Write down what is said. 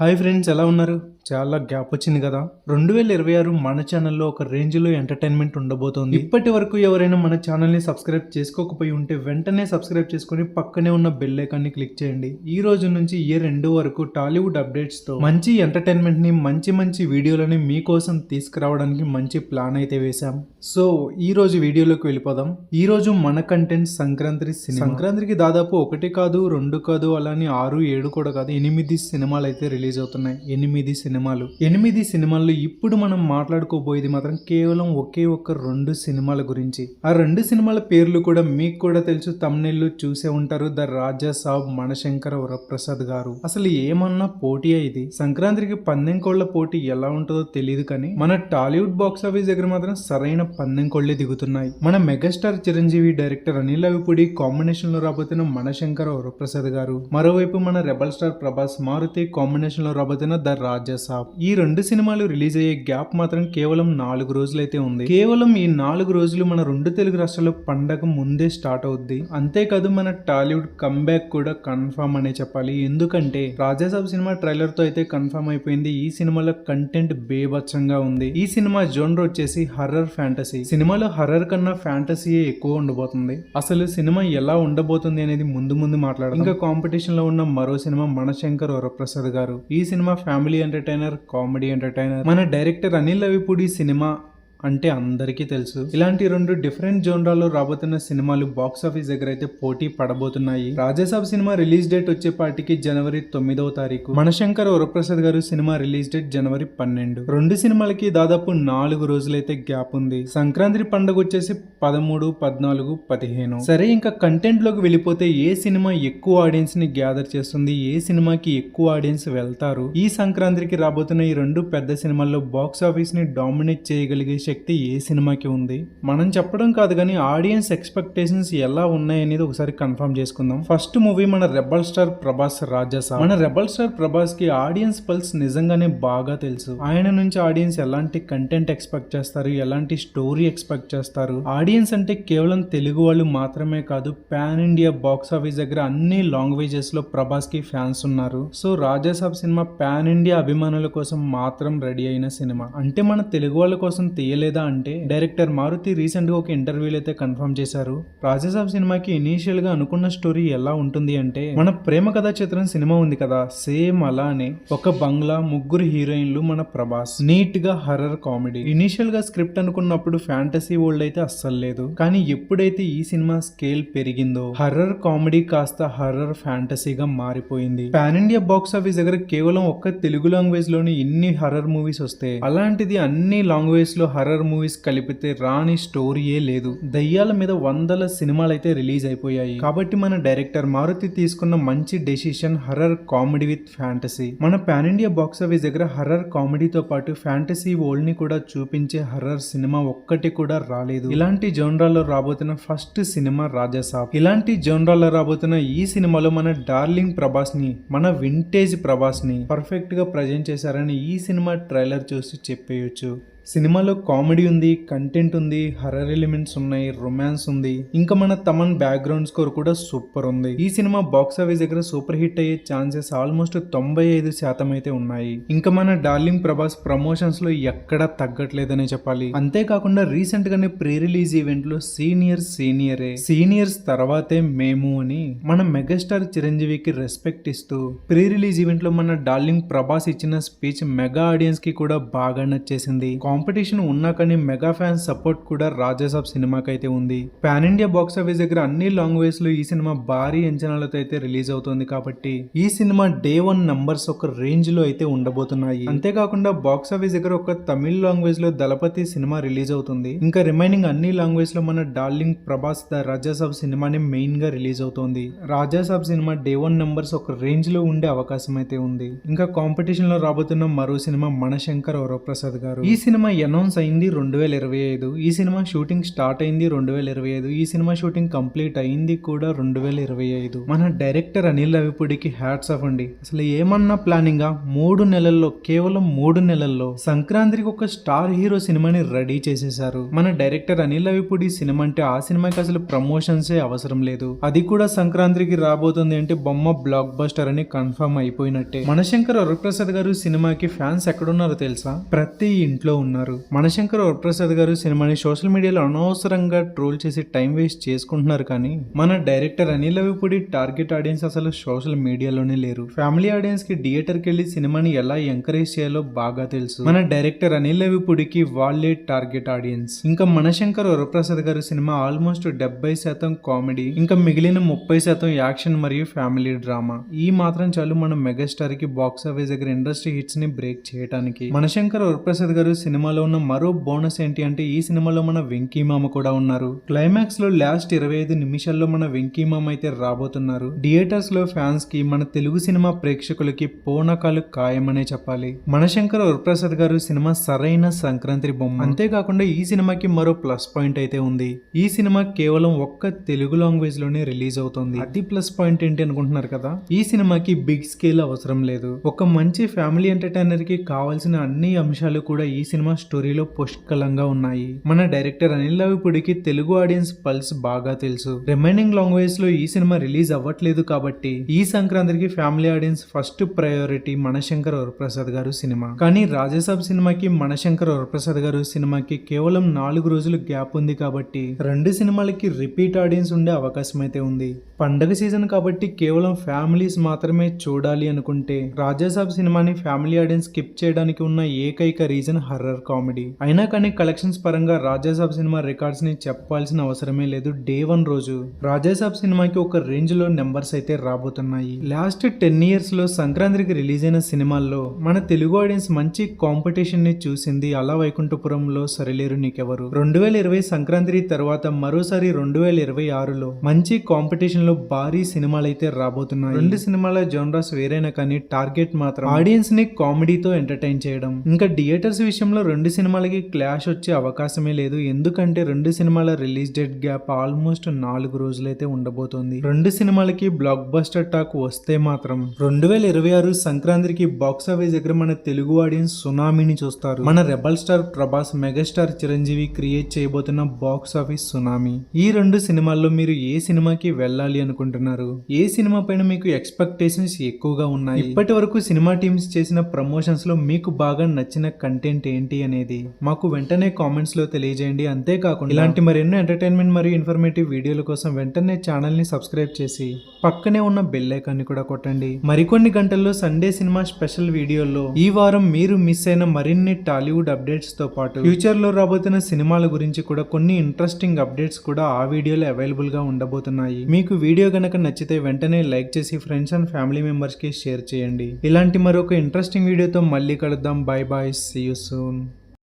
Hi friends ఎలా ఉన్నారు? చాలా గ్యాప్ వచ్చింది కదా. రెండు వేల ఇరవై ఆరు మన ఛానల్లో ఒక రేంజ్లో ఎంటర్టైన్మెంట్ ఉండబోతోంది. ఇప్పటి వరకు ఎవరైనా మన ఛానల్ని సబ్స్క్రైబ్ చేసుకోకపోయి ఉంటే వెంటనే సబ్స్క్రైబ్ చేసుకొని పక్కనే ఉన్న బెల్ ఐకాన్ని క్లిక్ చేయండి. ఈ రోజు నుంచి ఇయర్ రెండు వరకు టాలీవుడ్ అప్డేట్స్తో మంచి ఎంటర్టైన్మెంట్ని మంచి మంచి వీడియోలని మీకోసం తీసుకురావడానికి మంచి ప్లాన్ అయితే వేశాం. సో ఈ రోజు వీడియోలోకి వెళ్ళిపోదాం. ఈ రోజు మన కంటెంట్ సంక్రాంతి సినిమా. సంక్రాంతికి దాదాపు ఒకటి కాదు రెండు కాదు అలానే ఆరు ఏడు కూడా కాదు ఎనిమిది సినిమాలు అయితే రిలీజ్ అవుతున్నాయి ఎనిమిది సినిమాలు. ఎనిమిది సినిమాల్లో ఇప్పుడు మనం మాట్లాడుకోబోయేది మాత్రం కేవలం ఒకే ఒక్క రెండు సినిమాల గురించి. ఆ రెండు సినిమాల పేర్లు కూడా మీకు కూడా తెలుసు. తమ్నెళ్ళు చూసే ఉంటారు. ద రాజా సాబ్ మనశంకర వరప్రసాద్ గారు. అసలు ఏమన్నా పోటీ ఇది? సంక్రాంతికి పందెం కోళ్ళ పోటీ ఎలా ఉంటుందో తెలియదు కానీ మన టాలీవుడ్ బాక్స్ ఆఫీస్ దగ్గర మాత్రం సరైన పందెం కోళ్ళే దిగుతున్నాయి. మన మెగాస్టార్ చిరంజీవి డైరెక్టర్ అనిల్ అవిపుడి కాంబినేషన్లో రాబోతున్న మనశంకర వరప్రసాద్ గారు. మరోవైపు మన rebel star Prabhas Maruthi combination లో రాబోతున్న ద రాజా సాబ్ ఈ రెండు సినిమాలు రిలీజ్ అయ్యే గ్యాప్ మాత్రం కేవలం నాలుగు రోజులైతే ఉంది. కేవలం ఈ నాలుగు రోజులు మన రెండు తెలుగు రాష్ట్రాల్లో పండగ ముందే స్టార్ట్ అవుద్ది. అంతేకాదు మన టాలీవుడ్ కంబ్యాక్ కూడా కన్ఫర్మ్ అనే చెప్పాలి. ఎందుకంటే రాజాసాబ్ సినిమా ట్రైలర్తో అయితే కన్ఫర్మ్ అయిపోయింది. ఈ సినిమాలో కంటెంట్ బేబచ్చంగా ఉంది. ఈ సినిమా జోనర్ వచ్చేసి హర్రర్ ఫ్యాంటసీ సినిమాలో హర్రర్ కన్నా ఫ్యాంటసీయే ఎక్కువ ఉండబోతుంది. అసలు సినిమా ఎలా ఉండబోతుంది అనేది ముందు ముందు మాట్లాడదాం. ఇంకా కాంపిటీషన్లో ఉన్న మరో సినిమా మనశంకర్ వరప్రసాద్ గారు. ఈ cinema family entertainer comedy entertainer. మన డైరెక్టర్ అనిల్ అవిపూడి సినిమా అంటే అందరికీ తెలుసు. ఇలాంటి రెండు డిఫరెంట్ జోన్రాల్లో రాబోతున్న సినిమాలు బాక్స్ ఆఫీస్ దగ్గర అయితే పోటీ పడబోతున్నాయి. రాజాసాబ్ సినిమా రిలీజ్ డేట్ వచ్చేపాటికి జనవరి తొమ్మిదవ తారీఖు. మనశంకర్ వరప్రసాద్ గారు సినిమా రిలీజ్ డేట్ జనవరి పన్నెండు. రెండు సినిమాలకి దాదాపు నాలుగు రోజులైతే గ్యాప్ ఉంది. సంక్రాంతి పండుగ వచ్చేసి పదమూడు పద్నాలుగు పదిహేను. సరే ఇంకా కంటెంట్లోకి వెళ్ళిపోతే ఏ సినిమా ఎక్కువ ఆడియన్స్ని గ్యాదర్ చేస్తుంది? ఏ సినిమాకి ఎక్కువ ఆడియన్స్ వెళ్తారు? ఈ సంక్రాంతికి రాబోతున్న ఈ రెండు పెద్ద సినిమాల్లో బాక్స్ ఆఫీస్ని డామినేట్ చేయగలిగే శక్తి ఏ సినిమాకి ఉంది? మనం చెప్పడం కాదు కానీ ఆడియన్స్ ఎక్స్పెక్టేషన్స్ ఎలా ఉన్నాయనేది ఒకసారి కన్ఫర్మ్ చేసుకుందాం. ఫస్ట్ మూవీ మన రెబల్ స్టార్ ప్రభాస్ రాజాసా మన రెబల్ స్టార్ ప్రభాస్కి ఆడియన్స్ పల్స్ నిజంగానే బాగా తెలుసు. ఆయన నుంచి ఆడియన్స్ ఎలాంటి కంటెంట్ ఎక్స్పెక్ట్ చేస్తారు? ఎలాంటి స్టోరీ ఎక్స్పెక్ట్ చేస్తారు? ఆడియన్స్ అంటే కేవలం తెలుగు వాళ్ళు మాత్రమే కాదు పాన్ ఇండియా బాక్స్ ఆఫీస్ దగ్గర అన్ని లాంగ్వేజెస్లో ప్రభాస్కి ఫ్యాన్స్ ఉన్నారు. So Rajasaab cinema pan India అభిమానుల కోసం మాత్రం రెడీ అయిన సినిమా. అంటే మన తెలుగు వాళ్ళ కోసం తీయలేదా అంటే డైరెక్టర్ మారుతి రీసెంట్గా ఒక ఇంటర్వ్యూలో అయితే కన్ఫర్మ్ చేశారు. రాజాసాబ్ సినిమాకి ఇనీషియల్గా అనుకున్న స్టోరీ ఎలా ఉంటుంది అంటే మన ప్రేమ కథా చిత్రం సినిమా ఉంది కదా సేమ్ అలానే ఒక బంగ్లా ముగ్గురు హీరోయిన్లు మన ప్రభాస్. నీట్గా హర్రర్ కామెడీ. ఇనీషియల్గా స్క్రిప్ట్ అనుకున్నప్పుడు ఫ్యాంటసీ వరల్డ్ అయితే అస్సలు లేదు. కానీ ఎప్పుడైతే ఈ సినిమా స్కేల్ పెరిగిందో హర్రర్ కామెడీ కాస్త హర్రర్ ఫ్యాంటసీగా మారిపోయింది. పాన్ ఇండియా బాక్స్ ఆఫీస్ దగ్గర కేవలం ఒక్క తెలుగు లాంగ్వేజ్లోని ఇన్ని హర్రర్ మూవీస్ వస్తే అలాంటిది అన్ని లాంగ్వేజ్లో హర్రర్ మూవీస్ కలిపితే రాని స్టోరీయే లేదు. దయ్యాల మీద వందల సినిమాలు అయితే రిలీజ్ అయిపోయాయి. కాబట్టి మన డైరెక్టర్ మారుతి తీసుకున్న మంచి decision horror comedy with fantasy మన పాన్ ఇండియా బాక్స్ ఆఫీస్ దగ్గర హర్రర్ కామెడీతో పాటు ఫ్యాంటసీ వరల్డ్ని కూడా చూపించే హర్రర్ సినిమా ఒక్కటి కూడా రాలేదు. ఇలాంటి జోన్రాలో రాబోతున్న ఫస్ట్ సినిమా రాజాసాబ్ ఇలాంటి జోన్రాలో రాబోతున్న ఈ సినిమాలో మన డార్లింగ్ ప్రభాస్ని మన వింటేజ్ ప్రభాస్ని పర్ఫెక్ట్గా ప్రజెంట్ చేశారని ఈ సినిమా ట్రైలర్ చూసి చెప్పేయొచ్చు. సినిమాలో కామెడీ ఉంది కంటెంట్ ఉంది హర్రర్ ఎలిమెంట్స్ ఉన్నాయి రొమాన్స్ ఉంది. ఇంకా మన తమన్ బ్యాక్గ్రౌండ్ స్కోర్ కూడా సూపర్ ఉంది. ఈ సినిమా బాక్స్ ఆఫీస్ దగ్గర సూపర్ హిట్ అయ్యే ఛాన్సెస్ ఆల్మోస్ట్ తొంభై ఐదు శాతం అయితే ఉన్నాయి. ఇంకా మన డార్లింగ్ ప్రభాస్ ప్రమోషన్స్లో ఎక్కడా తగ్గట్లేదనే చెప్పాలి. అంతేకాకుండా రీసెంట్ గానే ప్రీ రిలీజ్ ఈవెంట్లో సీనియర్ సీనియరే సీనియర్స్ తర్వాతే మేము అని మన మెగాస్టార్ చిరంజీవికి రెస్పెక్ట్ ఇస్తూ ప్రీ రిలీజ్ ఈవెంట్లో మన డార్లింగ్ ప్రభాస్ ఇచ్చిన స్పీచ్ మెగా ఆడియన్స్కి కూడా బాగా నచ్చేసింది. కాంపిటీషన్ ఉన్నా కానీ మెగా ఫ్యాన్స్ సపోర్ట్ కూడా రాజాసాబ్ సినిమాకి అయితే ఉంది. పాన్ ఇండియా బాక్స్ ఆఫీస్ దగ్గర అన్ని లాంగ్వేజ్లో ఈ సినిమా భారీ అంచనాలతో అయితే రిలీజ్ అవుతుంది కాబట్టి ఈ సినిమా డే వన్ నంబర్స్ ఒక రేంజ్లో అయితే ఉండబోతున్నాయి. అంతేకాకుండా బాక్స్ ఆఫీస్ దగ్గర ఒక తమిళ్ లాంగ్వేజ్లో దళపతి సినిమా రిలీజ్ అవుతుంది. ఇంకా రిమైనింగ్ అన్ని లాంగ్వేజ్లో మన డార్లింగ్ ప్రభాస్ ద రాజాసాబ్ సినిమాని మెయిన్గా రిలీజ్ అవుతోంది. Rajasaab cinema day one numbers ఒక రేంజ్లో ఉండే అవకాశం అయితే ఉంది. ఇంకా కాంపిటీషన్లో రాబోతున్న మరో సినిమా మణశంకర్ వరప్రసాద్ గారు. ఈ సినిమా సినిమా అనౌన్స్ అయింది రెండు వేల ఇరవై ఐదు. ఈ సినిమా షూటింగ్ స్టార్ట్ అయింది రెండు వేల ఇరవై ఐదు. ఈ సినిమా షూటింగ్ కంప్లీట్ అయింది కూడా రెండు వేల ఇరవై ఐదు. మన డైరెక్టర్ అనిల్ రవిపుడికి హ్యాట్స్ ఆఫ్ అండి. అసలు ఏమన్నా ప్లానింగ్? మూడు నెలల్లో కేవలం మూడు నెలల్లో సంక్రాంతికి ఒక స్టార్ హీరో సినిమాని రెడీ చేసేశారు. మన డైరెక్టర్ అనిల్ రవిపుడి సినిమా అంటే ఆ సినిమాకి అసలు ప్రమోషన్సే అవసరం లేదు. అది కూడా సంక్రాంతికి రాబోతుంది అంటే బొమ్మ బ్లాక్ బస్టర్ అని కన్ఫర్మ్ అయిపోయినట్టే. మనశంకర్ వరప్రసాద్ గారు సినిమాకి ఫ్యాన్స్ ఎక్కడున్నారో తెలుసా? ప్రతి ఇంట్లో ఉన్నారు. మణశంకర్ వరప్రసాద్ గారు సినిమాని సోషల్ మీడియాలో అనవసరంగా ట్రోల్ చేసి టైం వేస్ట్ చేసుకుంటున్నారు కానీ మన director Anil Ravipudi target audience అసలు సోషల్ మీడియాలోనే లేరు. ఫ్యామిలీ ఆడియన్స్కి థియేటర్కి వెళ్ళి సినిమాని ఎలా ఎంకరేజ్ చేయాలో బాగా తెలుసు. మన డైరెక్టర్ అనిల్ అవిపూడికి వాళ్ళే టార్గెట్ ఆడియన్స్. ఇంకా మణశంకర్ వరప్రసాద్ గారు సినిమా ఆల్మోస్ట్ డెబ్బై శాతం కామెడీ ఇంకా మిగిలిన ముప్పై శాతం యాక్షన్ మరియు ఫ్యామిలీ డ్రామా. ఈ మాత్రం చాలు మన మెగాస్టార్కి బాక్స్ ఆఫీస్ దగ్గర ఇండస్ట్రీ హిట్స్ని బ్రేక్ చేయడానికి మనశంకర్ వరప్రసాద్ గారు సినిమాలో ఉన్న మరో బోనస్ ఏంటి అంటే ఈ సినిమాలో మన వెంకీ మామ కూడా ఉన్నారు. క్లైమాక్స్లో లాస్ట్ ఇరవై ఐదు నిమిషాల్లో మన వెంకీ మామ అయితే రాబోతున్నారు. థియేటర్స్లో ఫ్యాన్స్కి మన తెలుగు సినిమా ప్రేక్షకులకి పూనకాలు ఖాయమనే చెప్పాలి. మనశంకర్ వరప్రసాద్ గారు సినిమా సరైన సంక్రాంతి బొమ్మ. అంతేకాకుండా ఈ సినిమాకి మరో ప్లస్ పాయింట్ అయితే ఉంది. ఈ సినిమా కేవలం ఒక్క తెలుగు లాంగ్వేజ్లోనే రిలీజ్ అవుతుంది. అది ప్లస్ పాయింట్ ఏంటి అనుకుంటున్నారు కదా? ఈ సినిమాకి బిగ్ స్కేల్ అవసరం లేదు. ఒక మంచి ఫ్యామిలీ ఎంటర్టైనర్కి కావాల్సిన అన్ని అంశాలు కూడా ఈ సినిమా సినిమా స్టోరీలో పుష్కలంగా ఉన్నాయి. మన డైరెక్టర్ అనిల్ రవిపూడికి తెలుగు ఆడియన్స్ పల్స్ బాగా తెలుసు. రిమైనింగ్ లాంగ్వేజ్లో ఈ సినిమా రిలీజ్ అవ్వట్లేదు కాబట్టి ఈ సంక్రాంతికి family audience first priority Manashankar Varaprasad garu cinema. కానీ రాజసాబ్ సినిమాకి మనశంకర్ వరప్రసాద్ గారు సినిమాకి కేవలం నాలుగు రోజులు గ్యాప్ ఉంది కాబట్టి రెండు సినిమాలకి రిపీట్ ఆడియన్స్ ఉండే అవకాశం అయితే ఉంది. పండగ సీజన్ కాబట్టి కేవలం ఫ్యామిలీస్ మాత్రమే చూడాలి అనుకుంటే రాజాసాబ్ సినిమాని ఫ్యామిలీ ఆడియన్స్ స్కిప్ చేయడానికి ఉన్న ఏకైక రీజన్ హర్రర్. కామెడీ. అయినా కానీ కలెక్షన్స్ పరంగా రాజాసాబ్ సినిమా రికార్డ్స్ని చెప్పాల్సిన అవసరమే లేదు డే వన్ రోజు. రాజాసాబ్ సినిమాకి ఒక రేంజ్లో నెంబర్స్ అయితే రాబోతున్నాయి. లాస్ట్ టెన్ ఇయర్స్లో సంక్రాంతికి రిలీజ్ అయిన సినిమాల్లో మన తెలుగు ఆడియన్స్ మంచి కాంపిటీషన్ని చూసింది అలా వైకుంఠపురంలో సరిలేరు నీకెవరు? రెండు వేల ఇరవై సంక్రాంతి తర్వాత మరోసారి రెండు వేల ఇరవై ఆరులో మంచి కాంపిటీషన్లో భారీ సినిమాలు అయితే రాబోతున్నాయి. రెండు సినిమాల జోన్రాస్ వేరైనా కానీ టార్గెట్ మాత్రం ఆడియన్స్ని కామెడీతో ఎంటర్టైన్ చేయడం. ఇంకా థియేటర్స్ విషయంలో రెండు సినిమాలకి క్లాష్ వచ్చే అవకాశమే లేదు. ఎందుకంటే రెండు సినిమాల రిలీజ్ డేట్ గ్యాప్ ఆల్మోస్ట్ నాలుగు రోజులైతే ఉండబోతోంది. రెండు సినిమాలకి బ్లాక్ బస్టర్ టాక్ వస్తే మాత్రం రెండు వేల ఇరవై ఆరు సంక్రాంతికి బాక్స్ ఆఫీస్ దగ్గర మన తెలుగు ఆడియన్స్ సునామీని చూస్తారు. మన rebel star Prabhas megastar Chiranjeevi create చేయబోతున్న బాక్స్ ఆఫీస్ సునామీ. ఈ రెండు సినిమాల్లో మీరు ఏ సినిమాకి వెళ్ళాలి అనుకుంటున్నారు? ఏ సినిమా పైన మీకు ఎక్స్పెక్టేషన్స్ ఎక్కువగా ఉన్నాయి? ఇప్పటి వరకు సినిమా టీమ్స్ చేసిన ప్రమోషన్స్లో మీకు బాగా నచ్చిన కంటెంట్ ఏంటి? అనేది మాకు వెంటనే కామెంట్స్లో తెలియజేయండి. అంతేకాకుండా ఇలాంటి మరెన్నో ఎంటర్టైన్మెంట్ మరియు ఇన్ఫర్మేటివ్ వీడియోల కోసం వెంటనే ఛానల్ని సబ్స్క్రైబ్ చేసి పక్కనే ఉన్న బెల్ ఐకాన్ని కూడా కొట్టండి. మరికొన్ని గంటల్లో సండే సినిమా స్పెషల్ వీడియోల్లో ఈ వారం మీరు మిస్ అయిన మరిన్ని టాలీవుడ్ అప్డేట్స్తో పాటు ఫ్యూచర్లో రాబోతున్న సినిమాల గురించి కూడా కొన్ని ఇంట్రెస్టింగ్ అప్డేట్స్ కూడా ఆ వీడియోలో అవైలబుల్గా ఉండబోతున్నాయి. మీకు వీడియో గనక నచ్చితే వెంటనే లైక్ చేసి ఫ్రెండ్స్ అండ్ ఫ్యామిలీ మెంబర్స్కి షేర్ చేయండి. ఇలాంటి మరొక ఇంట్రెస్టింగ్ వీడియోతో మళ్ళీ కలుద్దాం. Bye bye see you soon